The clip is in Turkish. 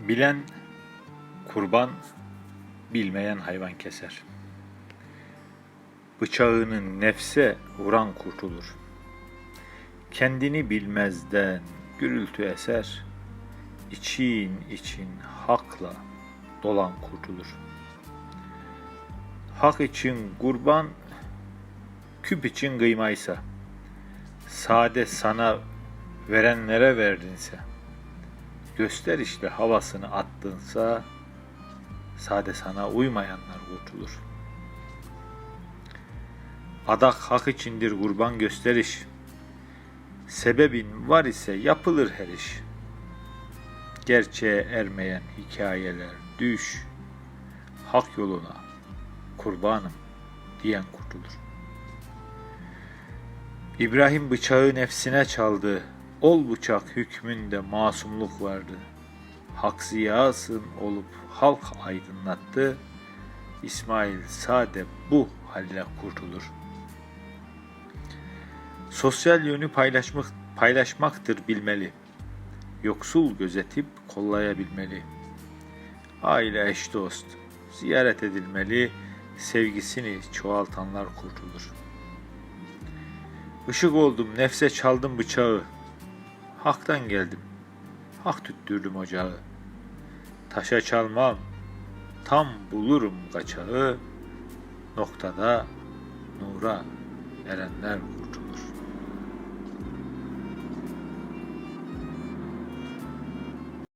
Bilen kurban, bilmeyen hayvan keser. Bıçağını nefse vuran kurtulur. Kendini bilmezden gürültü eser. İçin için hakla dolan kurtulur. Hak için kurban, küp için kıymaysa, sade sana verenlere verdinse, göster işte havasını attınsa, sade sana uymayanlar kurtulur. Adak hak içindir kurban gösteriş. Sebebin var ise yapılır her iş. Gerçeğe ermeyen hikayeler düş. Hak yoluna kurbanım diyen kurtulur. İbrahim bıçağı nefsine çaldı. Ol bıçak hükmünde masumluk vardı. Hak ziyasın olup halk aydınlattı. İsmail sade bu halle kurtulur. Sosyal yönü paylaşmak, paylaşmaktır bilmeli. Yoksul gözetip kollayabilmeli. Aile eş dost ziyaret edilmeli. Sevgisini çoğaltanlar kurtulur. Işık oldum, nefse çaldım bıçağı. Hak'tan geldim, hak tüttürdüm ocağı. Taşa çalmam, tam bulurum kaçağı. Noktada nura erenler